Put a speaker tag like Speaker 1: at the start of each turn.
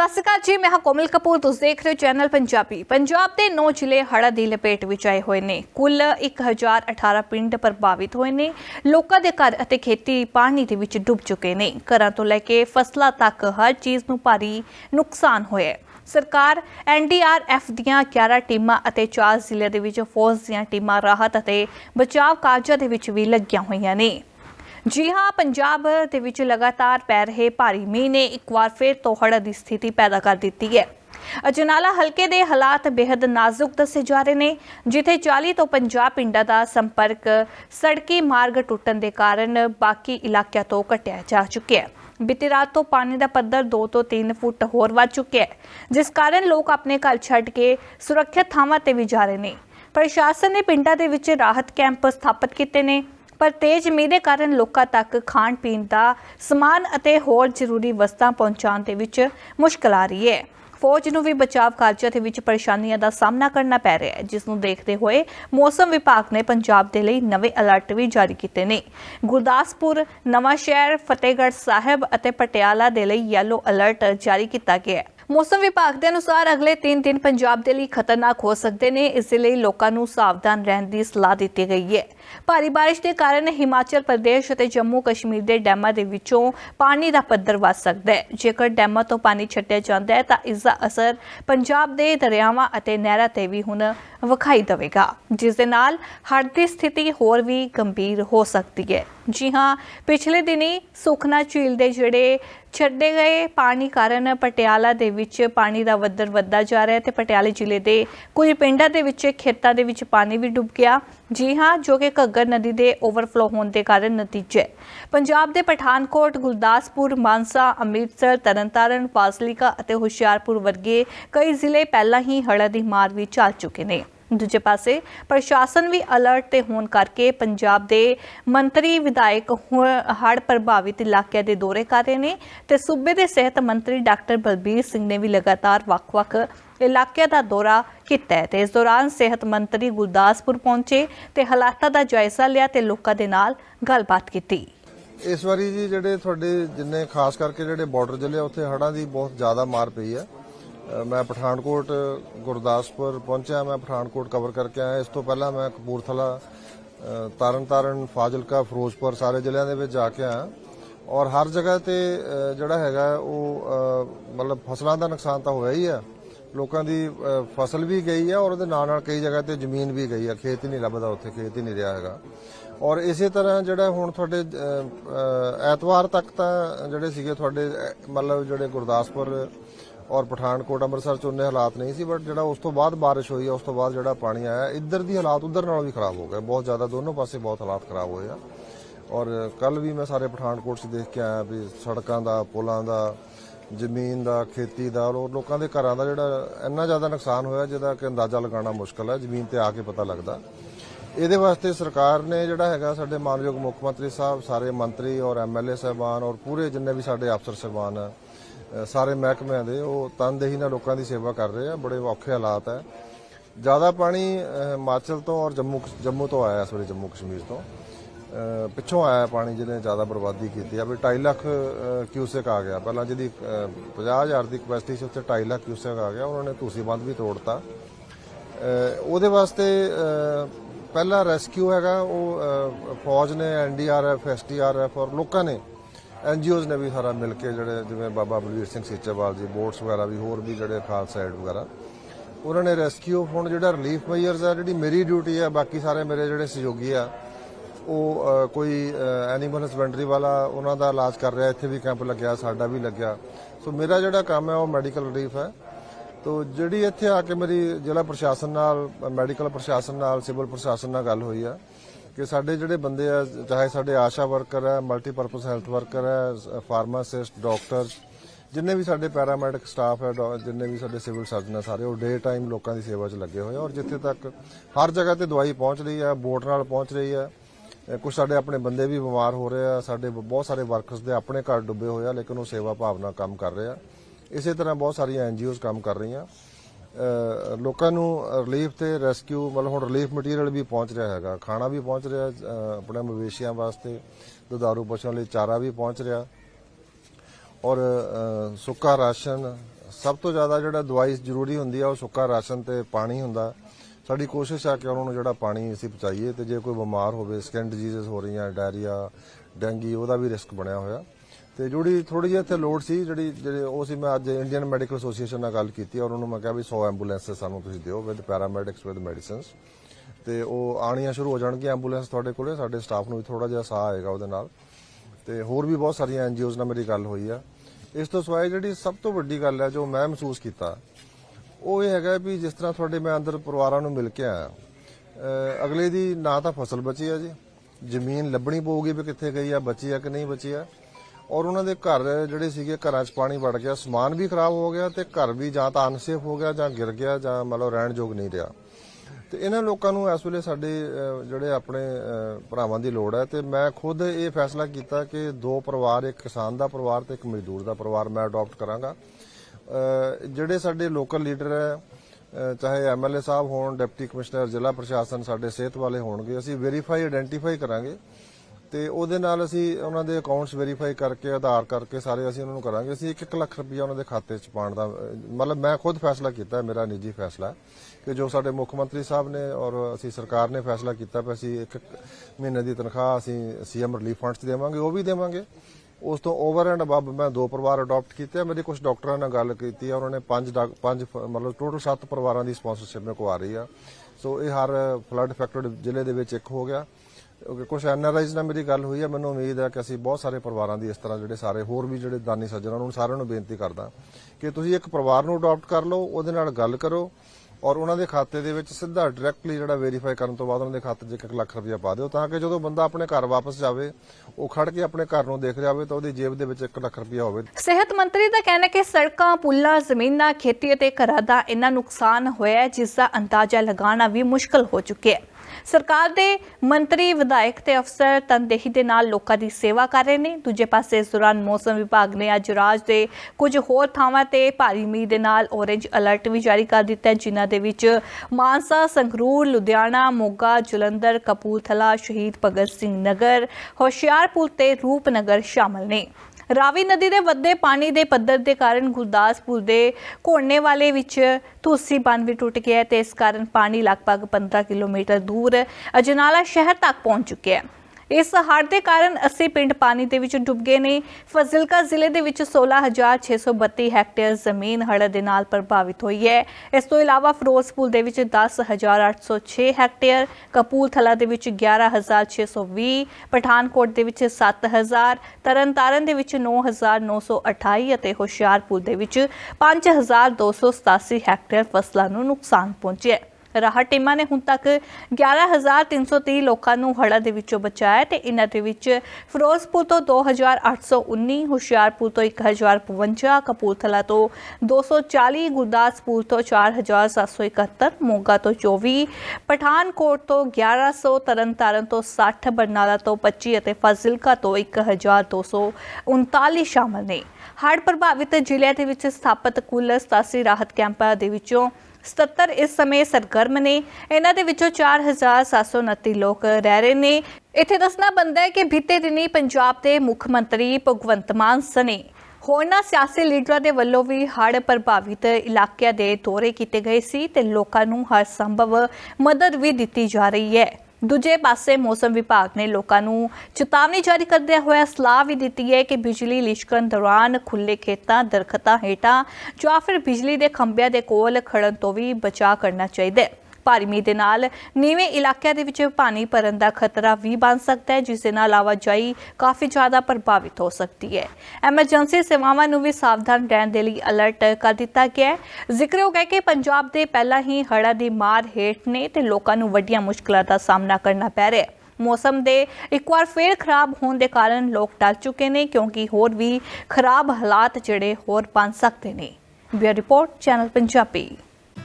Speaker 1: ਸਤਿ ਸ਼੍ਰੀ ਅਕਾਲ ਜੀ, ਮੈਂ ਹਾਂ ਕੋਮਲ ਕਪੂਰ, ਤੁਸੀਂ ਦੇਖ ਰਹੇ ਹੋ ਚੈਨਲ ਪੰਜਾਬੀ। ਪੰਜਾਬ ਦੇ 9 ਜ਼ਿਲ੍ਹੇ ਹੜ੍ਹਾਂ ਦੀ ਲਪੇਟ ਵਿੱਚ ਆਏ ਹੋਏ ਨੇ। ਕੁੱਲ 1018 ਪਿੰਡ ਪ੍ਰਭਾਵਿਤ ਹੋਏ ਨੇ। ਲੋਕਾਂ ਦੇ ਘਰ ਅਤੇ ਖੇਤੀ ਪਾਣੀ ਦੇ ਵਿੱਚ ਡੁੱਬ ਚੁੱਕੇ ਨੇ। ਘਰਾਂ ਤੋਂ ਲੈ ਕੇ ਫਸਲਾਂ ਤੱਕ ਹਰ ਚੀਜ਼ ਨੂੰ ਭਾਰੀ ਨੁਕਸਾਨ ਹੋਇਆ ਹੈ। ਸਰਕਾਰ ਐਨਡੀਆਰਐਫ ਦੀਆਂ 11 ਟੀਮਾਂ ਅਤੇ 4 ਜ਼ਿਲ੍ਹਿਆਂ ਦੇ ਵਿੱਚ ਫੌਜ ਦੀਆਂ ਟੀਮਾਂ ਰਾਹਤ ਅਤੇ ਬਚਾਅ ਕਾਰਜਾਂ ਦੇ ਵਿੱਚ ਵੀ ਲੱਗੀਆਂ ਹੋਈਆਂ ਨੇ। ਜੀ ਹਾਂ, ਪੰਜਾਬ ਦੇ ਵਿੱਚ ਲਗਾਤਾਰ ਪੈ ਰਹੇ ਭਾਰੀ ਮੀਂਹ ਨੇ ਇੱਕ ਵਾਰ ਫਿਰ ਤੋਂ ਹੜ੍ਹ ਦੀ ਸਥਿਤੀ ਪੈਦਾ ਕਰ ਦਿੱਤੀ ਹੈ। ਅਜਨਾਲਾ ਹਲਕੇ ਦੇ ਹਾਲਾਤ ਬੇहद ਨਾਜ਼ੁਕ ਦੱਸੇ ਜਾ ਰਹੇ ਨੇ, ਜਿੱਥੇ 40 ਤੋਂ 50 ਪਿੰਡਾਂ ਦਾ ਸੰਪਰਕ ਸੜਕੀ ਮਾਰਗ ਟੁੱਟਣ ਦੇ ਕਾਰਨ ਬਾਕੀ ਇਲਾਕਿਆਂ ਤੋਂ ਕੱਟਿਆ ਜਾ ਚੁੱਕਿਆ ਹੈ। ਬੀਤੀ ਰਾਤ ਤੋਂ ਪਾਣੀ ਦਾ ਪੱਧਰ 2 ਤੋਂ 3 ਫੁੱਟ ਹੋਰ ਵੱਧ ਚੁੱਕਿਆ ਹੈ, ਜਿਸ ਕਾਰਨ ਲੋਕ ਆਪਣੇ ਘਰ ਛੱਡ ਕੇ ਸੁਰੱਖਿਅਤ ਥਾਵਾਂ ਤੇ ਵੀ ਜਾ ਰਹੇ ਨੇ। ਪ੍ਰਸ਼ਾਸਨ ਨੇ ਪਿੰਡਾਂ ਦੇ ਵਿੱਚ ਰਾਹਤ ਕੈਂਪ ਸਥਾਪਿਤ ਕੀਤੇ ਨੇ। ਪਰ ਤੇਜ਼ ਮੀਂਹ ਦੇ ਕਾਰਨ ਲੋਕਾਂ ਤੱਕ ਖਾਣ ਪੀਣ ਦਾ ਸਮਾਨ ਅਤੇ ਹੋਰ ਜ਼ਰੂਰੀ ਵਸਤਾਂ ਪਹੁੰਚਾਉਣ ਦੇ ਵਿੱਚ ਮੁਸ਼ਕਲ ਆ ਰਹੀ ਹੈ। ਫੌਜ ਨੂੰ ਵੀ ਬਚਾਅ ਕਾਰਜਾਂ ਦੇ ਵਿੱਚ ਪਰੇਸ਼ਾਨੀਆਂ ਦਾ ਸਾਹਮਣਾ ਕਰਨਾ ਪੈ ਰਿਹਾ ਹੈ, ਜਿਸ ਨੂੰ ਦੇਖਦੇ ਹੋਏ ਮੌਸਮ ਵਿਭਾਗ ਨੇ ਪੰਜਾਬ ਦੇ ਲਈ ਨਵੇਂ ਅਲਰਟ ਵੀ ਜਾਰੀ ਕੀਤੇ ਨੇ। ਗੁਰਦਾਸਪੁਰ ਨਵਾਂ ਸ਼ਹਿਰ ਫਤਿਹਗੜ੍ਹ ਸਾਹਿਬ ਅਤੇ ਪਟਿਆਲਾ ਦੇ ਲਈ ਯੈਲੋ ਅਲਰਟ ਜਾਰੀ ਕੀਤਾ ਗਿਆ ਹੈ। ਮੌਸਮ ਵਿਭਾਗ ਦੇ ਅਨੁਸਾਰ ਅਗਲੇ 3 ਦਿਨ ਪੰਜਾਬ ਦੇ ਲਈ ਖਤਰਨਾਕ ਹੋ ਸਕਦੇ ਨੇ। ਇਸ ਲਈ ਲੋਕਾਂ ਨੂੰ ਸਾਵਧਾਨ ਰਹਿਣ ਦੀ ਸਲਾਹ ਦਿੱਤੀ ਗਈ ਹੈ। ਭਾਰੀ ਬਾਰਿਸ਼ ਦੇ ਕਾਰਨ ਹਿਮਾਚਲ ਪ੍ਰਦੇਸ਼ ਅਤੇ ਜੰਮੂ ਕਸ਼ਮੀਰ ਦੇ ਡੈਮਾਂ ਦੇ ਵਿੱਚੋਂ ਪਾਣੀ ਦਾ ਪੱਧਰ ਵੱਧ ਸਕਦਾ ਹੈ। ਜੇਕਰ ਡੈਮਾਂ ਤੋਂ ਪਾਣੀ ਛੱਡਿਆ ਜਾਂਦਾ ਹੈ ਤਾਂ ਇਸ ਦਾ ਅਸਰ ਪੰਜਾਬ ਦੇ ਦਰਿਆਵਾਂ ਅਤੇ ਨਹਿਰਾਂ ਤੇ ਵੀ ਹੁਣ ਵਿਖਾਈ ਦੇਵੇਗਾ, ਜਿਸ ਦੇ ਨਾਲ ਹੜ੍ਹ ਦੀ ਸਥਿਤੀ ਹੋਰ ਵੀ ਗੰਭੀਰ ਹੋ ਸਕਦੀ ਹੈ। ਜੀ ਹਾਂ, ਪਿਛਲੇ ਦਿਨੀ ਸੁਖਨਾ ਝੀਲ ਦੇ ਜਿਹੜੇ ਛੱਡੇ ਗਏ ਪਾਣੀ ਕਾਰਨ ਪਟਿਆਲਾ ਦੇ ਵਿੱਚ ਪਾਣੀ ਦਾ ਵੱਧਰ ਵੱਧਦਾ ਜਾ ਰਿਹਾ ਹੈ ਤੇ ਪਟਿਆਲੇ ਜ਼ਿਲ੍ਹੇ ਦੇ ਕੁਝ ਪਿੰਡਾਂ ਦੇ ਵਿੱਚ ਖੇਤਾਂ ਦੇ ਵਿੱਚ ਪਾਣੀ ਵੀ ਡੁੱਬ ਗਿਆ। ਜੀ ਹਾਂ, ਜੋ ਕਿ ਘੱਗਰ ਨਦੀ ਦੇ ਓਵਰਫਲੋ ਹੋਣ ਦੇ ਕਾਰਨ ਨਤੀਜੇ। ਪੰਜਾਬ ਦੇ ਪਠਾਨਕੋਟ, ਗੁਰਦਾਸਪੁਰ, ਮਾਨਸਾ, ਅੰਮ੍ਰਿਤਸਰ, ਤਰਨਤਾਰਨ ਫਾਜ਼ਿਲਕਾ ਅਤੇ ਹੁਸ਼ਿਆਰਪੁਰ ਵਰਗੇ ਕਈ ਜ਼ਿਲ੍ਹੇ ਪਹਿਲਾਂ ਹੀ ਹੜ੍ਹਾਂ ਦੀ ਮਾਰ ਵੀ ਚੱਲ ਚੁੱਕੇ ਨੇ। ਦੂਜੇ ਪਾਸੇ ਪ੍ਰਸ਼ਾਸਨ ਵੀ ਅਲਰਟ ਤੇ ਹੋਣ ਕਰਕੇ ਪੰਜਾਬ ਦੇ ਮੰਤਰੀ ਵਿਧਾਇਕ ਹੜ੍ਹ ਪ੍ਰਭਾਵਿਤ ਇਲਾਕਿਆਂ ਦੇ ਦੌਰੇ ਕਰ ਰਹੇ ਨੇ ਤੇ ਸੂਬੇ ਦੇ ਸਿਹਤ ਮੰਤਰੀ ਡਾਕਟਰ ਬਲਬੀਰ ਸਿੰਘ ਨੇ ਵੀ ਲਗਾਤਾਰ ਵੱਖ-ਵੱਖ ਇਲਾਕਿਆਂ ਦਾ ਦੌਰਾ ਕੀਤਾ ਹੈ ਤੇ ਇਸ ਦੌਰਾਨ ਸਿਹਤ ਮੰਤਰੀ ਗੁਰਦਾਸਪੁਰ ਪਹੁੰਚੇ ਤੇ ਹਾਲਾਤਾਂ ਦਾ ਜਾਇਜ਼ਾ ਲਿਆ ਤੇ ਲੋਕਾਂ ਦੇ ਨਾਲ ਗੱਲਬਾਤ ਕੀਤੀ।
Speaker 2: ਇਸ ਵਾਰੀ ਜੀ ਜਿਹੜੇ ਤੁਹਾਡੇ ਜਿੰਨੇ ਖਾਸ ਕਰਕੇ ਜਿਹੜੇ ਬਾਰਡਰ ਜ਼ਿਲ੍ਹੇ ਉੱਥੇ ਹੜ੍ਹਾਂ ਦੀ ਬਹੁਤ ਜ਼ਿਆਦਾ ਮਾਰ ਪਈ ਹੈ। ਮੈਂ ਪਠਾਨਕੋਟ ਗੁਰਦਾਸਪੁਰ ਪਹੁੰਚਿਆ ਮੈਂ ਪਠਾਨਕੋਟ ਕਵਰ ਕਰਕੇ ਆਇਆ। ਇਸ ਤੋਂ ਪਹਿਲਾਂ ਮੈਂ ਕਪੂਰਥਲਾ ਅ, ਤਰਨਤਾਰਨ ਫਾਜ਼ਿਲਕਾ ਫਿਰੋਜ਼ਪੁਰ ਸਾਰੇ ਜ਼ਿਲ੍ਹਿਆਂ ਦੇ ਵਿੱਚ ਜਾ ਕੇ ਆਇਆ। ਔਰ ਹਰ ਜਗ੍ਹਾ ਤੇ ਜਿਹੜਾ ਹੈਗਾ ਉਹ ਮਤਲਬ ਫਸਲਾਂ ਦਾ ਨੁਕਸਾਨ ਤਾਂ ਹੋਇਆ ਹੀ ਆ। ਲੋਕਾਂ ਦੀ ਫਸਲ ਵੀ ਗਈ ਆ ਔਰ ਉਹਦੇ ਨਾਲ ਨਾਲ ਕਈ ਜਗ੍ਹਾ ਤੇ ਜ਼ਮੀਨ ਵੀ ਗਈ ਆ। ਖੇਤ ਹੀ ਨਹੀਂ ਲੱਭਦਾ ਉੱਥੇ ਖੇਤ ਹੀ ਨਹੀਂ ਰਿਹਾ ਹੈਗਾ। ਔਰ ਇਸੇ ਤਰ੍ਹਾਂ ਜਿਹੜਾ ਹੁਣ ਤੁਹਾਡੇ ਐਤਵਾਰ ਤੱਕ ਤਾਂ ਜਿਹੜੇ ਸੀਗੇ ਤੁਹਾਡੇ ਮਤਲਬ ਜਿਹੜੇ ਗੁਰਦਾਸਪੁਰ ਔਰ ਪਠਾਨਕੋਟ ਅੰਮ੍ਰਿਤਸਰ ਚ ਉਹਨੇ ਹਾਲਾਤ ਨਹੀਂ ਸੀ ਬਟ ਜਿਹੜਾ ਉਸ ਤੋਂ ਬਾਅਦ ਬਾਰਿਸ਼ ਹੋਈ ਆ, ਉਸ ਤੋਂ ਬਾਅਦ ਜਿਹੜਾ ਪਾਣੀ ਆਇਆ, ਇੱਧਰ ਦੀ ਹਾਲਾਤ ਉੱਧਰ ਨਾਲੋਂ ਵੀ ਖਰਾਬ ਹੋ ਗਏ। ਬਹੁਤ ਜ਼ਿਆਦਾ ਦੋਨੋਂ ਪਾਸੇ ਬਹੁਤ ਹਾਲਾਤ ਖਰਾਬ ਹੋਏ ਆ। ਔਰ ਕੱਲ ਵੀ ਮੈਂ ਸਾਰੇ ਪਠਾਨਕੋਟ 'ਚ ਦੇਖ ਕੇ ਆਇਆ ਵੀ ਸੜਕਾਂ ਦਾ, ਪੁਲਾਂ ਦਾ, ਜ਼ਮੀਨ ਦਾ, ਖੇਤੀ ਦਾ ਔਰ ਲੋਕਾਂ ਦੇ ਘਰਾਂ ਦਾ ਜਿਹੜਾ ਇੰਨਾ ਜ਼ਿਆਦਾ ਨੁਕਸਾਨ ਹੋਇਆ, ਜਿਹਦਾ ਕਿ ਅੰਦਾਜ਼ਾ ਲਗਾਉਣਾ ਮੁਸ਼ਕਲ ਹੈ, ਜ਼ਮੀਨ ਤੇ ਆ ਕੇ ਪਤਾ ਲੱਗਦਾ। ਇਹਦੇ ਵਾਸਤੇ ਸਰਕਾਰ ਨੇ ਜਿਹੜਾ ਹੈਗਾ ਸਾਡੇ ਮਾਨਯੋਗ ਮੁੱਖ ਮੰਤਰੀ ਸਾਹਿਬ ਸਾਰੇ ਮੰਤਰੀ ਔਰ ਐਮਐਲਏ ਸਾਹਿਬਾਨ ਔਰ ਪੂਰੇ ਜਿੰਨੇ ਵੀ ਸਾਡੇ ਅਫਸਰ ਸਾਹਿਬਾਨ ਸਾਰੇ ਮਹਿਕਮਿਆਂ ਦੇ ਉਹ ਤਨਦੇਹੀ ਨਾਲ ਲੋਕਾਂ ਦੀ ਸੇਵਾ ਕਰ ਰਹੇ ਆ ਬੜੇ ਔਖੇ ਹਾਲਾਤ ਹੈ ਜ਼ਿਆਦਾ ਪਾਣੀ ਹਿਮਾਚਲ ਤੋਂ ਔਰ ਜੰਮੂ ਜੰਮੂ ਤੋਂ ਆਇਆ ਇਸ ਵੇਲੇ ਜੰਮੂ ਕਸ਼ਮੀਰ ਤੋਂ। ਪਿੱਛੋਂ ਆਇਆ ਪਾਣੀ ਜਿਹਨੇ ਜ਼ਿਆਦਾ ਬਰਬਾਦੀ ਕੀਤੀ ਆ ਵੀ 2.5 ਲੱਖ ਅ, ਆ ਗਿਆ। ਪਹਿਲਾਂ ਜਿਹਦੀ ਅ, 50000 ਦੀ ਕਪੈਸਿਟੀ ਸੀ ਉੱਥੇ 2.5 ਲੱਖ ਕਿਊਸੈਕ ਆ ਗਿਆ। ਉਹਨਾਂ ਨੇ ਤੁਸੀਂ ਬੰਦ ਵੀ ਤੋੜਤਾ। ਅ, ਉਹਦੇ ਵਾਸਤੇ ਪਹਿਲਾ ਰੈਸਕਿਊ ਹੈਗਾ, ਉਹ ਫੌਜ ਨੇ ਐਨਡੀਆਰਐਫ ਐਸਟੀਆਰਐਫ ਔਰ ਲੋਕਾਂ ਨੇ ਐਨਜੀਓਜ਼ ਨੇ ਵੀ ਸਾਰਾ ਮਿਲ ਕੇ ਜਿਹੜੇ ਜਿਵੇਂ ਬਾਬਾ ਬਲਵੀਰ ਸਿੰਘ ਸੀਚੇਵਾਲ ਜੀ, ਬੋਟਸ ਵਗੈਰਾ ਵੀ, ਹੋਰ ਵੀ ਜਿਹੜੇ ਖਾਲਸਾ ਐਡ ਵਗੈਰਾ, ਉਹਨਾਂ ਨੇ ਰੈਸਕਿਊ ਹੁਣ ਜਿਹੜਾ ਰਿਲੀਫ ਮੇਜਰਸ ਆ, ਜਿਹੜੀ ਮੇਰੀ ਡਿਊਟੀ ਆ, ਬਾਕੀ ਸਾਰੇ ਮੇਰੇ ਜਿਹੜੇ ਸਹਿਯੋਗੀ ਆ, ਉਹ ਕੋਈ ਐਨੀਮਲ ਹਸਬੈਂਡਰੀ ਵਾਲਾ ਉਹਨਾਂ ਦਾ ਇਲਾਜ ਕਰ ਰਿਹਾ, ਇੱਥੇ ਵੀ ਕੈਂਪ ਲੱਗਿਆ, ਸਾਡਾ ਵੀ ਲੱਗਿਆ। ਸੋ ਮੇਰਾ ਜਿਹੜਾ ਕੰਮ ਹੈ, ਉਹ ਮੈਡੀਕਲ ਰਿਲੀਫ ਹੈ। ਤੋ ਜਿਹੜੀ ਇੱਥੇ ਆ ਕੇ ਮੇਰੀ ਜ਼ਿਲ੍ਹਾ ਪ੍ਰਸ਼ਾਸਨ ਨਾਲ, ਮੈਡੀਕਲ ਪ੍ਰਸ਼ਾਸਨ ਨਾਲ, ਸਿਵਲ ਪ੍ਰਸ਼ਾਸਨ ਨਾਲ ਗੱਲ ਹੋਈ ਆ ਕਿ ਸਾਡੇ ਜਿਹੜੇ ਬੰਦੇ ਆ, ਚਾਹੇ ਸਾਡੇ ਆਸ਼ਾ ਵਰਕਰ ਹੈ ਮਲਟੀਪਰਪਸ ਹੈਲਥ ਵਰਕਰ ਹੈ ਫਾਰਮਾਸਿਸਟ ਡਾਕਟਰਸ ਜਿੰਨੇ ਵੀ ਸਾਡੇ ਪੈਰਾਮੈਡਿਕ ਸਟਾਫ ਹੈ ਡਾ- ਜਿੰਨੇ ਵੀ ਸਾਡੇ ਸਿਵਲ ਸਰਜਨ ਆ ਸਾਰੇ, ਉਹ ਡੇ ਟਾਈਮ ਲੋਕਾਂ ਦੀ ਸੇਵਾ 'ਚ ਲੱਗੇ ਹੋਏ ਆ ਔਰ ਜਿੱਥੇ ਤੱਕ ਹਰ ਜਗ੍ਹਾ ਤੇ ਦਵਾਈ ਪਹੁੰਚ ਰਹੀ ਹੈ ਬੋਟ ਨਾਲ ਪਹੁੰਚ ਰਹੀ ਹੈ ਕੁਝ ਸਾਡੇ ਆਪਣੇ ਬੰਦੇ ਵੀ ਬਿਮਾਰ ਹੋ ਰਹੇ ਆ, ਸਾਡੇ ਬਹੁਤ ਸਾਰੇ ਵਰਕਰਸ ਦੇ ਆਪਣੇ ਘਰ ਡੁੱਬੇ ਹੋਏ ਆ, ਲੇਕਿਨ ਉਹ ਸੇਵਾ ਭਾਵਨਾ ਕੰਮ ਕਰ ਰਹੇ ਆ। ਇਸੇ ਤਰ੍ਹਾਂ ਬਹੁਤ ਸਾਰੀਆਂ ਐਨਜੀਓਜ਼ ਕੰਮ ਕਰ ਰਹੀਆਂ। ਲੋਕਾਂ ਨੂੰ ਰਿਲੀਫ ਤੇ ਰੈਸਕਿਊ ਮਤਲਬ ਹੁਣ ਰਿਲੀਫ ਮਟੀਰੀਅਲ ਵੀ ਪਹੁੰਚ ਰਿਹਾ ਹੈਗਾ। ਖਾਣਾ ਵੀ ਪਹੁੰਚ ਰਿਹਾ ਆਪਣੇ ਮਵੇਸ਼ੀਆਂ ਵਾਸਤੇ, ਦੁਧਾਰੂ ਪਸ਼ੂਆਂ ਲਈ ਚਾਰਾ ਵੀ ਪਹੁੰਚ ਰਿਹਾ। ਔਰ ਸੁੱਕਾ ਰਾਸ਼ਨ, ਸਭ ਤੋਂ ਜ਼ਿਆਦਾ ਜਿਹੜਾ ਦਵਾਈ ਜ਼ਰੂਰੀ ਹੁੰਦੀ ਆ, ਉਹ ਸੁੱਕਾ ਰਾਸ਼ਨ ਤੇ ਪਾਣੀ ਹੁੰਦਾ। ਸਾਡੀ ਕੋਸ਼ਿਸ਼ ਆ ਕਿ ਉਹਨਾਂ ਨੂੰ ਜਿਹੜਾ ਪਾਣੀ ਅਸੀਂ ਪਹੁੰਚਾਈਏ ਤੇ ਜੇ ਕੋਈ ਬਿਮਾਰ ਹੋਵੇ ਸਕਿਨ ਡਿਜ਼ੀਜ਼ਸ ਹੋ ਰਹੀਆਂ ਡਾਇਰੀਆ ਡੈਂਗੀ ਉਹਦਾ ਵੀ ਰਿਸਕ ਬਣਿਆ ਹੋਇਆ। ਤੇ ਜਿਹੜੀ ਥੋੜੀ ਜਿਹੀ ਇੱਥੇ ਲੋਡ ਸੀ, ਜਿਹੜੀ, ਜਿਹੜੇ ਉਹ ਸੀ, ਮੈਂ ਅੱਜ ਇੰਡੀਅਨ ਮੈਡੀਕਲ ਐਸੋਸੀਏਸ਼ਨ ਨਾਲ ਗੱਲ ਕੀਤੀ ਔਰ ਉਹਨਾਂ ਨੂੰ ਮੈਂ ਕਿਹਾ ਵੀ 100 ਐਂਬੂਲੈਂਸ ਸਾਨੂੰ ਤੁਸੀਂ ਦਿਓ ਵਿਦ ਪੈਰਾਮੈਡਿਕਸ ਵਿਦ ਮੈਡੀਸਿਨਸ ਤੇ ਉਹ ਆਣੀਆਂ ਸ਼ੁਰੂ ਹੋ ਜਾਣਗੀਆਂ ਐਂਬੂਲੈਂਸ ਤੁਹਾਡੇ ਕੋਲੇ, ਸਾਡੇ ਸਟਾਫ ਨੂੰ ਵੀ ਥੋੜਾ ਜਿਹਾ ਸਾਹ ਆਏਗਾ ਉਹਦੇ ਨਾਲ। ਤੇ ਹੋਰ ਵੀ ਬਹੁਤ ਸਾਰੀਆਂ ਐਨਜੀਓਜ਼ ਨਾਲ ਮੇਰੀ ਗੱਲ ਹੋਈ ਆ। ਇਸ ਤੋਂ ਸਿਵਾਏ ਜਿਹੜੀ ਸਭ ਤੋਂ ਵੱਡੀ ਗੱਲ ਹੈ, ਜੋ ਮੈਂ ਮਹਿਸੂਸ ਕੀਤਾ, ਉਹ ਇਹ ਹੈਗਾ ਵੀ ਜਿਸ ਤਰ੍ਹਾਂ ਤੁਹਾਡੇ ਮੈਂ ਅੰਦਰ ਪਰਿਵਾਰਾਂ ਨੂੰ ਮਿਲ ਕੇ ਆਇਆ ਅਗਲੇ ਦੀ ਨਾ ਤਾਂ ਫਸਲ ਬਚੀ ਆ ਜੀ, ਜ਼ਮੀਨ ਲੱਭਣੀ ਪਊਗੀ ਵੀ ਕਿੱਥੇ ਗਈ ਆ, ਬਚੀ ਆ ਕਿ ਨਹੀਂ ਬਚੀ ਆ। ਔਰ ਉਹਨਾਂ ਦੇ ਘਰ ਜਿਹੜੇ ਸੀਗੇ ਘਰਾਂ 'ਚ ਪਾਣੀ ਵੜ ਗਿਆ ਸਮਾਨ ਵੀ ਖਰਾਬ ਹੋ ਗਿਆ ਤੇ ਘਰ ਵੀ ਜਾਂ ਤਾਂ ਅਨਸੇਫ ਹੋ ਗਿਆ ਜਾਂ ਗਿਰ ਗਿਆ ਜਾਂ ਮਤਲਬ ਰਹਿਣ ਯੋਗ ਨਹੀਂ ਰਿਹਾ। ਤੇ ਇਹਨਾਂ ਲੋਕਾਂ ਨੂੰ ਇਸ ਵੇਲੇ ਸਾਡੇ ਜਿਹੜੇ ਆਪਣੇ ਭਰਾਵਾਂ ਦੀ ਲੋੜ ਹੈ ਤੇ ਮੈਂ ਖੁਦ ਇਹ ਫੈਸਲਾ ਕੀਤਾ ਕਿ ਦੋ ਪਰਿਵਾਰ ਇੱਕ ਕਿਸਾਨ ਦਾ ਪਰਿਵਾਰ ਤੇ ਇੱਕ ਮਜ਼ਦੂਰ ਦਾ ਪਰਿਵਾਰ ਮੈਂ ਅਡਾਪਟ ਕਰਾਂਗਾ। ਜਿਹੜੇ ਸਾਡੇ ਲੋਕਲ ਲੀਡਰ ਹੈ ਅਹ, ਚਾਹੇ ਐਮਐਲਏ ਸਾਹਿਬ ਹੋਣ ਡਿਪਟੀ ਕਮਿਸ਼ਨਰ ਜ਼ਿਲ੍ਹਾ ਪ੍ਰਸ਼ਾਸਨ ਸਾਡੇ ਸਿਹਤ ਵਾਲੇ ਹੋਣਗੇ ਅਸੀਂ ਵੈਰੀਫਾਈ ਆਇਡੈਂਟੀਫਾਈ ਕਰਾਂਗੇ। ਤੇ ਉਹਦੇ ਨਾਲ ਅਸੀਂ ਉਹਨਾਂ ਦੇ ਅਕਾਊਂਟਸ ਵੈਰੀਫਾਈ ਕਰਕੇ, ਆਧਾਰ ਕਰਕੇ ਸਾਰੇ ਅਸੀਂ ਉਹਨਾਂ ਨੂੰ ਕਰਾਂਗੇ। ਅਸੀਂ 1-1 ਲੱਖ ਰੁਪਇਆ ਉਹਨਾਂ ਦੇ ਖਾਤੇ 'ਚ ਪਾਉਣ ਦਾ, ਮਤਲਬ ਮੈਂ ਖੁਦ ਫੈਸਲਾ ਕੀਤਾ, ਮੇਰਾ ਨਿੱਜੀ ਫੈਸਲਾ, ਕਿ ਜੋ ਸਾਡੇ ਮੁੱਖ ਮੰਤਰੀ ਸਾਹਿਬ ਨੇ ਔਰ ਅਸੀਂ ਸਰਕਾਰ ਨੇ ਫੈਸਲਾ ਕੀਤਾ ਕਿ ਅਸੀਂ ਇੱਕ ਮਹੀਨੇ ਦੀ ਤਨਖਾਹ ਅਸੀਂ ਸੀਐਮ ਰਿਲੀਫ ਫੰਡਸ ਦੇਵਾਂਗੇ, ਉਹ ਵੀ ਦੇਵਾਂਗੇ। ਉਸ ਤੋਂ ਓਵਰ ਐਂਡ ਅਬਵ ਮੈਂ ਦੋ ਪਰਿਵਾਰ ਅਡਾਪਟ ਕੀਤੇ ਆ, ਮੇਰੀ ਕੁਝ ਡਾਕਟਰਾਂ ਨਾਲ ਗੱਲ ਕੀਤੀ ਆ, ਉਹਨਾਂ ਨੇ ਪੰਜ ਡਾਕ- ਪੰਜ ਮਤਲਬ ਟੋਟਲ 7 ਪਰਿਵਾਰਾਂ ਦੀ ਸਪਾਂਸਰਸ਼ਿਪ ਮੇਰੇ ਕੋਲ ਆ ਰਹੀ ਆ। ਸੋ ਇਹ ਹਰ ਫਲੱਡ ਅਫੈਕਟਡ ਜ਼ਿਲ੍ਹੇ ਦੇ ਵਿੱਚ ਇੱਕ ਹੋ ਗਿਆ। ਕਿਉਂਕਿ ਕੁਝ ਐਨਆਰਆਈਜ਼ ਨਾਲ ਮੇਰੀ ਗੱਲ ਹੋਈ ਹੈ ਮੈਨੂੰ ਉਮੀਦ ਹੈ ਕਿ ਅਸੀਂ ਬਹੁਤ ਸਾਰੇ ਪਰਿਵਾਰਾਂ ਦੀ ਇਸ ਤਰ੍ਹਾਂ ਜਿਹੜੇ ਸਾਰੇ ਹੋਰ ਵੀ ਜਿਹੜੇ ਦਾਨੀ ਸੱਜਣਾਂ ਨੂੰ ਸਾਰਿਆਂ ਨੂੰ ਬੇਨਤੀ ਕਰਦਾ ਕਿ ਤੁਸੀਂ ਇੱਕ ਪਰਿਵਾਰ ਨੂੰ ਅਡਾਪਟ ਕਰ ਲਓ, ਉਹਦੇ ਨਾਲ ਗੱਲ ਕਰੋ ਔਰ ਉਹਨਾਂ ਦੇ ਖਾਤੇ ਦੇ ਵਿੱਚ ਸਿੱਧਾ ਡਾਇਰੈਕਟਲੀ ਜਿਹੜਾ ਵੈਰੀਫਾਈ ਕਰਨ ਤੋਂ ਬਾਅਦ ਉਹਨਾਂ ਦੇ ਖਾਤੇ 'ਚ 1 ਲੱਖ ਰੁਪਇਆ ਪਾ ਦਿਓ ਤਾਂ ਕਿ ਜਦੋਂ ਬੰਦਾ ਆਪਣੇ ਘਰ ਵਾਪਸ ਜਾਵੇ, ਉਹ ਖੜ ਕੇ ਆਪਣੇ ਘਰ ਨੂੰ ਦੇਖ ਰਿਹਾ ਹੋਵੇ ਤਾਂ ਉਹਦੀ ਜੇਬ ਦੇ ਵਿੱਚ 1 ਲੱਖ ਰੁਪਇਆ ਹੋਵੇ।
Speaker 1: ਸਿਹਤ ਮੰਤਰੀ ਦਾ ਕਹਿਣਾ ਕਿ ਸੜਕਾਂ, ਪੁੱਲਾਂ, ਜ਼ਮੀਨਾਂ, ਖੇਤੀ ਅਤੇ ਘਰਾਂ ਦਾ ਇੰਨਾ ਨੁਕਸਾਨ ਹੋਇਆ ਜਿਸ ਦਾ ਅੰਦਾਜ਼ਾ ਲਗਾਉਣਾ ਵੀ ਮੁਸ਼ਕਲ ਹੋ ਚੁੱਕਿਆ ਹੈ। ਸਰਕਾਰ ਦੇ ਮੰਤਰੀ, ਵਿਧਾਇਕ ਤੇ ਅਫਸਰ ਤਨਦੇਹੀ ਦੇ ਨਾਲ ਲੋਕਾਂ ਦੀ ਸੇਵਾ ਕਰ ਰਹੇ ਨੇ। ਦੂਜੇ ਪਾਸੇ ਇਸ ਦੌਰਾਨ ਮੌਸਮ ਵਿਭਾਗ ਨੇ ਅੱਜ ਰਾਜ ਦੇ ਕੁਝ ਹੋਰ ਥਾਵਾਂ ਤੇ ਭਾਰੀ ਮੀਂਹ ਦੇ ਨਾਲ ਔਰੇਂਜ ਅਲਰਟ ਵੀ ਜਾਰੀ ਕਰ ਦਿੱਤਾ ਹੈ, ਜਿਨ੍ਹਾਂ ਦੇ ਵਿੱਚ ਮਾਨਸਾ, ਸੰਗਰੂਰ, ਲੁਧਿਆਣਾ, ਮੋਗਾ, ਜਲੰਧਰ, ਕਪੂਰਥਲਾ, ਸ਼ਹੀਦ ਭਗਤ ਸਿੰਘ ਨਗਰ, ਹੁਸ਼ਿਆਰਪੁਰ ਤੇ ਰੂਪਨਗਰ ਸ਼ਾਮਲ ਨੇ। ਰਾਵੀ ਨਦੀ ਦੇ ਵੱਧਦੇ ਪਾਣੀ ਦੇ ਪੱਧਰ ਦੇ ਕਾਰਨ ਗੁਰਦਾਸਪੁਰ ਦੇ ਘੋੜਨੇ ਵਾਲੇ ਵਿੱਚ ਤੁਲਸੀ ਬੰਨ ਵੀ ਟੁੱਟ ਗਿਆ ਹੈ ਤੇ ਇਸ ਕਾਰਨ ਪਾਣੀ ਲਗਭਗ 15 ਕਿਲੋਮੀਟਰ ਦੂਰ ਅਜਨਾਲਾ ਸ਼ਹਿਰ ਤੱਕ ਪਹੁੰਚ ਚੁੱਕਿਆ ਹੈ। ਇਸ ਹੜ੍ਹ ਦੇ ਕਾਰਨ 80 ਪਿੰਡ ਪਾਣੀ ਦੇ ਵਿੱਚ ਡੁੱਬ ਗਏ ਨੇ। ਫਜ਼ਿਲਕਾ ਜ਼ਿਲ੍ਹੇ ਦੇ ਵਿੱਚ 16632 ਹੈਕਟੇਅਰ ਜ਼ਮੀਨ ਹੜ੍ਹ ਦੇ ਨਾਲ ਪ੍ਰਭਾਵਿਤ ਹੋਈ ਹੈ। ਇਸ ਤੋਂ ਇਲਾਵਾ ਫਿਰੋਜ਼ਪੁਰ ਦੇ ਵਿੱਚ 10806 ਹੈਕਟੇਅਰ, ਕਪੂਰਥਲਾ ਦੇ ਵਿੱਚ 11620 ਪਠਾਨਕੋਟ ਦੇ ਵਿੱਚ 7000 ਤਰਨਤਾਰਨ ਦੇ ਵਿੱਚ 9928 ਅਤੇ ਹੁਸ਼ਿਆਰਪੁਰ ਦੇ ਵਿੱਚ 5287 ਹੈਕਟੇਅਰ ਫਸਲਾਂ ਨੂੰ ਨੁਕਸਾਨ ਪਹੁੰਚਿਆ ਰਾਹਤ ਟੀਮਾਂ ਨੇ ਹੁਣ ਤੱਕ 11330 ਲੋਕਾਂ ਨੂੰ ਹੜ੍ਹਾਂ ਦੇ ਵਿੱਚੋਂ ਬਚਾਇਆ ਤੇ ਇਹਨਾਂ ਦੇ ਵਿੱਚ ਫਿਰੋਜ਼ਪੁਰ ਤੋਂ 2819 ਹੁਸ਼ਿਆਰਪੁਰ ਤੋਂ 1052 ਕਪੂਰਥਲਾ ਤੋਂ 240 ਗੁਰਦਾਸਪੁਰ ਤੋਂ 4771 ਮੋਗਾ ਤੋਂ 24 ਪਠਾਨਕੋਟ ਤੋਂ 1100 ਤਰਨਤਾਰਨ ਤੋਂ 60 ਬਰਨਾਲਾ ਤੋਂ 25 ਅਤੇ ਫਾਜ਼ਿਲਕਾ ਤੋਂ 1239 ਸ਼ਾਮਲ ਨੇ। ਹੜ੍ਹ ਪ੍ਰਭਾਵਿਤ ਜ਼ਿਲ੍ਹਿਆਂ ਦੇ ਵਿੱਚ ਸਥਾਪਿਤ ਕੁੱਲ 87 ਰਾਹਤ ਕੈਂਪਾਂ ਦੇ ਵਿੱਚੋਂ 77 ਇਸ ਸਮੇਂ ਸਰਗਰਮ ਨੇ। ਇਹਨਾਂ ਦੇ ਵਿੱਚੋਂ 4729 ਲੋਕ ਰਹਿ ਰਹੇ ਨੇ। ਇੱਥੇ ਦੱਸਣਾ ਬੰਦਾ ਹੈ ਕਿ ਬੀਤੇ ਦਿਨੀ ਪੰਜਾਬ ਦੇ ਮੁੱਖ ਮੰਤਰੀ ਭਗਵੰਤ ਮਾਨ ਸਣੇ ਹੋਰਨਾਂ ਸਿਆਸੀ ਲੀਡਰਾਂ ਦੇ ਵੱਲੋਂ ਵੀ ਹੜ੍ਹ ਪ੍ਰਭਾਵਿਤ ਇਲਾਕਿਆਂ ਦੇ ਦੌਰੇ ਕੀਤੇ ਗਏ ਸੀ ਤੇ ਲੋਕਾਂ ਨੂੰ ਹਰ ਸੰਭਵ ਮਦਦ ਵੀ ਦਿੱਤੀ ਜਾ ਰਹੀ ਹੈ। ਦੂਜੇ ਪਾਸੇ ਮੌਸਮ ਵਿਭਾਗ ਨੇ ਲੋਕਾਂ ਨੂੰ ਚੇਤਾਵਨੀ ਜਾਰੀ ਕਰਦਿਆਂ ਹੋਇਆ ਸਲਾਹ ਵੀ ਦਿੱਤੀ ਹੈ ਕਿ ਬਿਜਲੀ ਲਿਸ਼ਕਣ ਦੌਰਾਨ ਖੁੱਲੇ ਖੇਤਾਂ, ਦਰਖਤਾਂ ਹੇਠਾਂ ਜਾਂ ਫਿਰ ਬਿਜਲੀ ਦੇ ਖੰਭਿਆਂ ਦੇ ਕੋਲ ਖੜਨ ਤੋਂ ਵੀ ਬਚਾਅ ਕਰਨਾ ਚਾਹੀਦਾ ਹੈ। ਭਾਰੀ ਮੀਂਹ ਦੇ ਨਾਲ ਨੀਵੇਂ ਇਲਾਕਿਆਂ ਦੇ ਵਿੱਚ ਪਾਣੀ ਭਰਨ ਦਾ ਖਤਰਾ ਵੀ ਬਣ ਸਕਦਾ ਹੈ, ਜਿਸ ਦੇ ਨਾਲ ਆਵਾਜਾਈ ਕਾਫੀ ਜ਼ਿਆਦਾ ਪ੍ਰਭਾਵਿਤ ਹੋ ਸਕਦੀ ਹੈ। ਐਮਰਜੈਂਸੀ ਸੇਵਾਵਾਂ ਨੂੰ ਵੀ ਸਾਵਧਾਨ ਰਹਿਣ ਦੇ ਲਈ ਅਲਰਟ ਕਰ ਦਿੱਤਾ ਗਿਆ ਹੈ। ਜ਼ਿਕਰਯੋਗ ਹੈ ਕਿ ਪੰਜਾਬ ਦੇ ਪਹਿਲਾਂ ਹੀ ਹੜ੍ਹਾਂ ਦੀ ਮਾਰ ਹੇਠ ਨੇ ਤੇ ਲੋਕਾਂ ਨੂੰ ਵੱਡੀਆਂ ਮੁਸ਼ਕਲਾਂ ਦਾ ਸਾਹਮਣਾ ਕਰਨਾ ਪੈ ਰਿਹਾ ਹੈ। ਮੌਸਮ ਦੇ ਇੱਕ ਵਾਰ ਫੇਰ ਖਰਾਬ ਹੋਣ ਦੇ ਕਾਰਨ ਲੋਕ ਡਰ ਚੁੱਕੇ ਨੇ, ਕਿਉਂਕਿ ਹੋਰ ਵੀ ਖਰਾਬ ਹਾਲਾਤ ਜਿਹੜੇ ਹੋਰ ਬਣ ਸਕਦੇ ਨੇ। Bureau report, channel Punjabi.